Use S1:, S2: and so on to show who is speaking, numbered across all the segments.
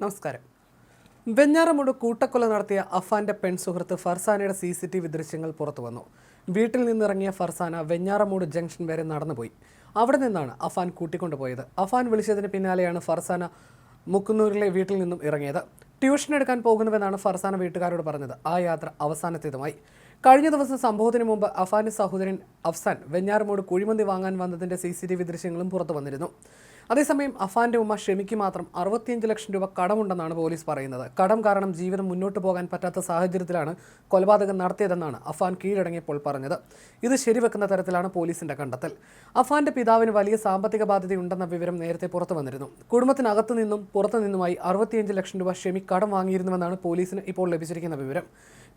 S1: നമസ്കാരം. വെഞ്ഞാറമൂട് കൂട്ടക്കൊല നടത്തിയ അഫാന്റെ പെൺസുഹൃത്ത് ഫർസാനയുടെ സി സി ടി വി ദൃശ്യങ്ങൾ പുറത്തു വന്നു. വീട്ടിൽ നിന്നിറങ്ങിയ ഫർസാന വെഞ്ഞാറമൂട് ജംഗ്ഷൻ വരെ നടന്നുപോയി. അവിടെ നിന്നാണ് അഫാൻ കൂട്ടിക്കൊണ്ടുപോയത്. അഫാൻ വിളിച്ചതിന് പിന്നാലെയാണ് ഫർസാന മുക്കുന്നൂരിലെ വീട്ടിൽ നിന്നും ഇറങ്ങിയത്. ട്യൂഷൻ എടുക്കാൻ പോകുന്നുവെന്നാണ് ഫർസാന വീട്ടുകാരോട് പറഞ്ഞത്. ആ യാത്ര അവസാനത്തേതുമായി. കഴിഞ്ഞ ദിവസം സംഭവത്തിന് മുമ്പ് അഫാന്റെ സഹോദരൻ അഫ്സാൻ വെഞ്ഞാറമൂട് കുഴിമന്തി വാങ്ങാൻ വന്നതിന്റെ സി സി ടി വി ദൃശ്യങ്ങളും പുറത്തു വന്നിരുന്നു. അതേസമയം അഫാന്റെ ഉമ്മ ഷെമിക്ക് മാത്രം അറുപത്തിയഞ്ച് ലക്ഷം രൂപ കടമുണ്ടെന്നാണ് പോലീസ് പറയുന്നത്. കടം കാരണം ജീവിതം മുന്നോട്ട് പോകാൻ പറ്റാത്ത സാഹചര്യത്തിലാണ് കൊലപാതകം നടത്തിയതെന്നാണ് അഫാൻ കീഴടങ്ങിയപ്പോൾ പറഞ്ഞത്. ഇത് ശരിവെക്കുന്ന തരത്തിലാണ് പോലീസിന്റെ കണ്ടെത്തൽ. അഫാന്റെ പിതാവിന് വലിയ സാമ്പത്തിക ബാധ്യതയുണ്ടെന്ന വിവരം നേരത്തെ പുറത്തു വന്നിരുന്നു. കുടുംബത്തിനകത്തു നിന്നും പുറത്തു നിന്നുമായി അറുപത്തിയഞ്ച് ലക്ഷം രൂപ ഷെമി കടം വാങ്ങിയിരുന്നുവെന്നാണ് പോലീസിന് ഇപ്പോൾ ലഭിച്ചിരിക്കുന്ന വിവരം.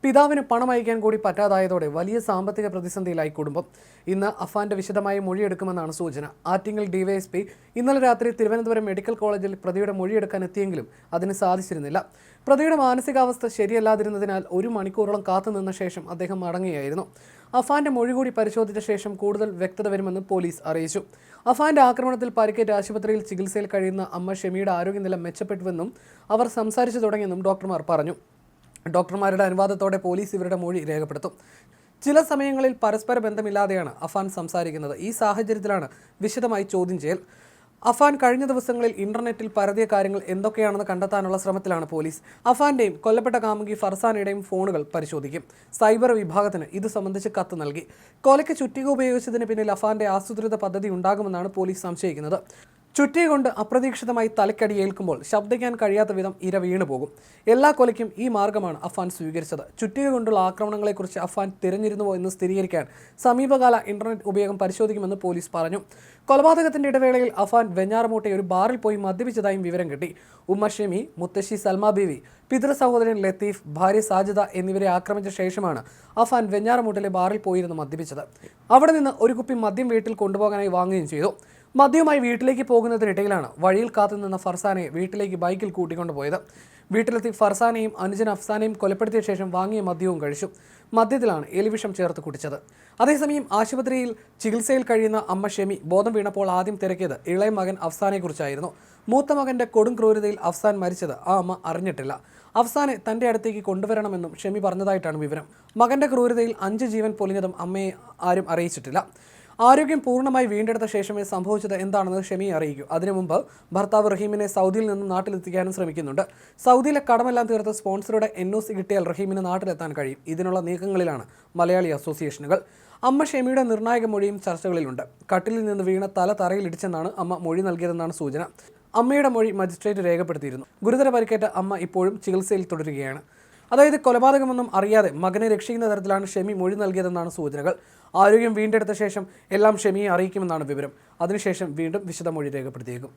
S1: പിതാവിന് പണം അയക്കാൻ കൂടി പറ്റാതായതോടെ വലിയ സാമ്പത്തിക പ്രതിസന്ധിയിലായി കുടുംബം. ഇന്ന് അഫാന്റെ വിശദമായ മൊഴിയെടുക്കുമെന്നാണ് സൂചന. ആറ്റിങ്ങൽ ഡിവൈഎസ്പി ഇന്നലെ രാത്രി തിരുവനന്തപുരം മെഡിക്കൽ കോളേജിൽ പ്രതിയുടെ മൊഴിയെടുക്കാൻ എത്തിയെങ്കിലും അതിന് സാധിച്ചിരുന്നില്ല. പ്രതിയുടെ മാനസികാവസ്ഥ ശരിയല്ലാതിരുന്നതിനാൽ ഒരു മണിക്കൂറോളം കാത്തുനിന്ന ശേഷം അദ്ദേഹം മടങ്ങുകയായിരുന്നു. അഫാന്റെ മൊഴി കൂടി പരിശോധിച്ച ശേഷം കൂടുതൽ വ്യക്തത വരുമെന്ന് പോലീസ് അറിയിച്ചു. അഫാന്റെ ആക്രമണത്തിൽ പരിക്കേറ്റ് ആശുപത്രിയിൽ ചികിത്സയിൽ കഴിയുന്ന അമ്മ ഷെമിയുടെ ആരോഗ്യനില മെച്ചപ്പെട്ടുവെന്നും അവർ സംസാരിച്ചു തുടങ്ങിയെന്നും ഡോക്ടർമാർ പറഞ്ഞു. ഡോക്ടർമാരുടെ അനുവാദത്തോടെ പോലീസ് ഇവരുടെ മൊഴി രേഖപ്പെടുത്തും. ചില സമയങ്ങളിൽ പരസ്പര ബന്ധമില്ലാതെയാണ് അഫാൻ സംസാരിക്കുന്നത്. ഈ സാഹചര്യത്തിലാണ് വിശദമായി ചോദ്യം ചെയ്യൽ. അഫാൻ കഴിഞ്ഞ ദിവസങ്ങളിൽ ഇന്റർനെറ്റിൽ പരതിയ കാര്യങ്ങൾ എന്തൊക്കെയാണെന്ന് കണ്ടെത്താനുള്ള ശ്രമത്തിലാണ് പോലീസ്. അഫാന്റെയും കൊല്ലപ്പെട്ട കാമുകി ഫർസാനയുടെയും ഫോണുകൾ പരിശോധിക്കും. സൈബർ വിഭാഗത്തിന് ഇത് സംബന്ധിച്ച് കത്ത് നൽകി. കൊലയ്ക്ക് ചുറ്റിക ഉപയോഗിച്ചതിന് പിന്നിൽ അഫാന്റെ ആസൂത്രിത പദ്ധതി ഉണ്ടാകുമെന്നാണ് പോലീസ് സംശയിക്കുന്നത്. ചുറ്റിക കൊണ്ട് അപ്രതീക്ഷിതമായി തലക്കടി ഏൽക്കുമ്പോൾ ശബ്ദിക്കാൻ കഴിയാത്ത വിധം ഇര വീണു പോകും. എല്ലാ കൊലയ്ക്കും ഈ മാർഗമാണ് അഫാൻ സ്വീകരിച്ചത്. ചുറ്റിക കൊണ്ടുള്ള ആക്രമണങ്ങളെക്കുറിച്ച് അഫാൻ തിരഞ്ഞിരുന്നുവോ എന്ന് സ്ഥിരീകരിക്കാൻ സമീപകാല ഇന്റർനെറ്റ് ഉപയോഗം പരിശോധിക്കുമെന്ന് പോലീസ് പറഞ്ഞു. കൊലപാതകത്തിന്റെ ഇടവേളയിൽ അഫാൻ വെഞ്ഞാറമൂട്ടെ ഒരു ബാറിൽ പോയി മദ്യപിച്ചതായും വിവരം കിട്ടി. ഉമ്മ ഷെമി മുത്തശ്ശി സൽമ ബീവി പിതൃ സഹോദരൻ ലത്തീഫ് ഭാര്യ സാജിദ എന്നിവരെ ആക്രമിച്ച ശേഷമാണ് അഫാൻ വെഞ്ഞാറമൂട്ടിലെ ബാറിൽ പോയിരുന്നു മദ്യപിച്ചത്. അവിടെ നിന്ന് ഒരു കുപ്പി മദ്യം വീട്ടിൽ കൊണ്ടുപോകാനായി വാങ്ങുകയും ചെയ്തു. മദ്യവുമായി വീട്ടിലേക്ക് പോകുന്നതിനിടയിലാണ് വഴിയിൽ കാത്തുനിന്ന ഫർസാനെ വീട്ടിലേക്ക് ബൈക്കിൽ കൂട്ടിക്കൊണ്ടുപോയത്. വീട്ടിലെത്തി ഫർസാനെയും അനുജൻ അഫ്സാനെയും കൊലപ്പെടുത്തിയ ശേഷം വാങ്ങിയ മദ്യവും കഴിച്ചു. മദ്യത്തിലാണ് എലിവിഷം ചേർത്ത് കുടിച്ചത്. അതേസമയം ആശുപത്രിയിൽ ചികിത്സയിൽ കഴിയുന്ന അമ്മ ഷെമി ബോധം വീണപ്പോൾ ആദ്യം തിരക്കിയത് ഇളയ മകൻ അഫ്സാനെക്കുറിച്ചായിരുന്നു മൂത്ത മകന്റെ കൊടും ക്രൂരതയിൽ അഫ്സാൻ മരിച്ചത് ആ അമ്മ അറിഞ്ഞിട്ടില്ല. അഫ്സാനെ തന്റെ അടുത്തേക്ക് കൊണ്ടുവരണമെന്നും ഷെമി പറഞ്ഞതായിട്ടാണ് വിവരം. മകന്റെ ക്രൂരതയിൽ അഞ്ച് ജീവൻ പൊലിഞ്ഞതും അമ്മയെ ആരും അറിയിച്ചിട്ടില്ല. ആരോഗ്യം പൂർണമായി വീണ്ടെടുത്ത ശേഷമേ സംഭവിച്ചത് എന്താണെന്ന് ഷെമി അറിയിക്കൂ. അതിനു മുമ്പ് ഭർത്താവ് റഹീമിനെ സൗദിയിൽ നിന്ന് നാട്ടിലെത്തിക്കാനും ശ്രമിക്കുന്നുണ്ട്. സൗദിയിലെ കടമെല്ലാം തീർത്ത് സ്പോൺസറുടെ എൻ ഒ സി കിട്ടിയാൽ റഹീമിന് നാട്ടിലെത്താൻ കഴിയും. ഇതിനുള്ള നീക്കങ്ങളിലാണ് മലയാളി അസോസിയേഷനുകൾ. അമ്മ ഷെമിയുടെ നിർണായക മൊഴിയും ചർച്ചകളിലുണ്ട്. കട്ടിലിൽ നിന്ന് വീണ തല തറയിലിടിച്ചെന്നാണ് അമ്മ മൊഴി നൽകിയതെന്നാണ് സൂചന. അമ്മയുടെ മൊഴി മജിസ്ട്രേറ്റ് രേഖപ്പെടുത്തിയിരുന്നു. ഗുരുതര പരിക്കേറ്റ അമ്മ ഇപ്പോഴും ചികിത്സയിൽ തുടരുകയാണ്. അതായത് കൊലപാതകമൊന്നും അറിയാതെ മകനെ രക്ഷിക്കുന്ന തരത്തിലാണ് ഷെമി മൊഴി നൽകിയതെന്നാണ് സൂചനകൾ. ആരോഗ്യം വീണ്ടെടുത്ത ശേഷം എല്ലാം ഷെമിയെ അറിയിക്കുമെന്നാണ് വിവരം. അതിനുശേഷം വീണ്ടും വിശദമൊഴി രേഖപ്പെടുത്തിയേക്കും.